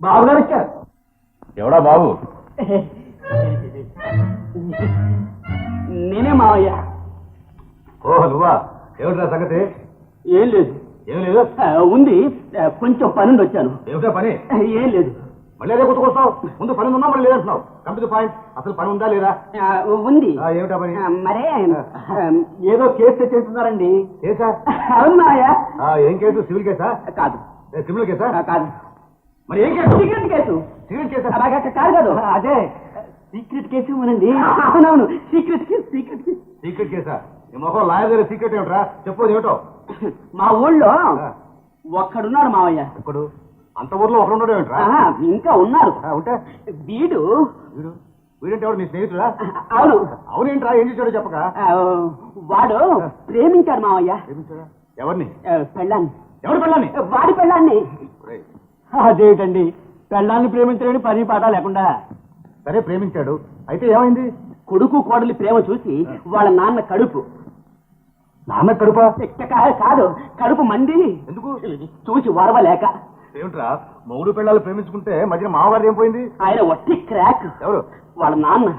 బావగారు వచ్చారు. ఎవడా బాబు? నేనే మావయ్య. ఓ నువ్వా? ఏమిటా సంగతి? ఏం లేదు. ఏం లేదు? ఉంది. కొంచెం పనుండి వచ్చాను. ఏమిటా పని? ఏం లేదు. మళ్ళీ అదే గుర్తుకొస్తావు ముందు పని ఉందా మళ్ళీ లేదంటున్నావు? కంపెనీ పాయింట్ అసలు పని ఉందా లేదా ఉంది. ఏమిటా పని? మరే ఏదో కేసు తెచ్చేస్తున్నారండి కేసా? అవును ఏం కేసు? సివిల్ కేసా? కాదు. క్రిమినల్ కేసా? కాదు. మరి ఏం కేసు సీక్రెట్ కేసు సివిల్ కేసా అలాగే కాదు కాదు. అదే. సీక్రెట్ కేసు ఇవ్వనండి అవునవును. Secret case secret case secret కేసా ఈ మొహం లాయర్ గారి సీక్రెట్ ఏమిట్రా? చెప్పు ఏమిటో. మా ఊళ్ళో ఒక్కడున్నాడు మావయ్య. ఇప్పుడు అంత ఊర్లో ఒకడు ఉండడం ఏమిట్రా? ఇంకా ఉన్నారు. ఉంటే? వీడు? వీడు? వీడంటే ఎవడు నీ స్నేహితుడా? అవును. అవునేంట్రా? ఏం చేశాడో చెప్పక. వాడు ప్రేమించాడు మావయ్య. ప్రేమించాడా? ఎవరిని? పెళ్ళాన్ని. ఎవరు పెళ్ళని వాడి పెళ్ళాన్ని. అదేటండి? పెళ్ళాన్ని ప్రేమించలేని పని పాట లేకుండా. సరే ప్రేమించాడు. అయితే ఏమైంది? కొడుకు కోడలి ప్రేమ చూసి వాళ్ళ నాన్న కడుపు. నాన్న కడుపా? కాదు కడుపు మంది. ఎందుకు? చూసి వరవలేక. ఏమిట్రా? మొగుడు పిల్లలు ప్రేమించుకుంటే మధ్య మామగారు ఏం పోయింది? ఆయన వట్టి క్రాక్. ఎవరు? వాళ్ళ నాన్న.